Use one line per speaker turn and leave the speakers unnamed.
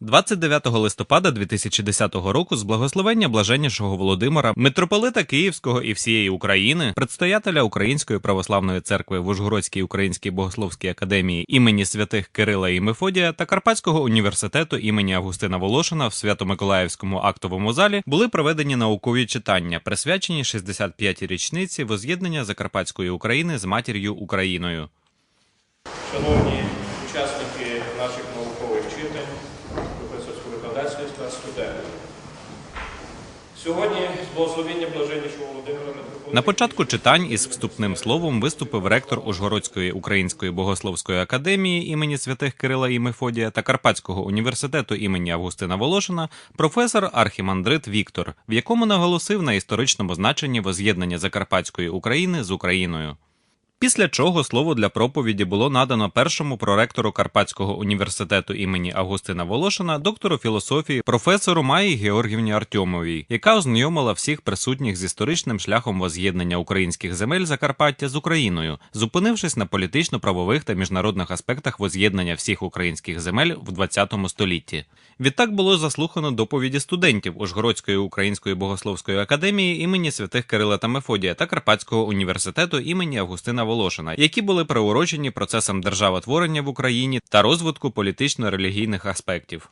29 листопада 2010 року з благословення блаженнішого Володимира, митрополита Київського і всієї України, предстоятеля Української православної церкви в Ужгородській Українській богословській академії імені святих Кирила і Мефодія та Карпатського університету імені Августина Волошина в Свято-Миколаївському актовому залі були проведені наукові читання, присвячені 65-й річниці воз'єднання Закарпатської України з матір'ю Україною.
Шановні учасники наших наукових читань, професорсько-викладацтва. Сьогодні з благословення блаженнішого Володимира Митрополита
На початку читань із вступним словом виступив ректор Ужгородської української богословської академії імені святих Кирила і Мефодія та Карпатського університету імені Августина Волошина професор архімандрит Віктор, в якому наголосив на історичному значенні воз'єднання Закарпатської України з Україною. Після чого слово для проповіді було надано першому проректору Карпатського університету імені Августина Волошина, доктору філософії, професору Майї Георгівні Артьомовій, яка ознайомила всіх присутніх з історичним шляхом воз'єднання українських земель Закарпаття з Україною, зупинившись на політично-правових та міжнародних аспектах воз'єднання всіх українських земель в ХХ столітті. Відтак було заслухано доповіді студентів Ужгородської української богословської академії імені святих Кирила та Мефодія та Карпатського університету імені Августина Волошина, які були приурочені процесам державотворення в Україні та розвитку політично-релігійних аспектів.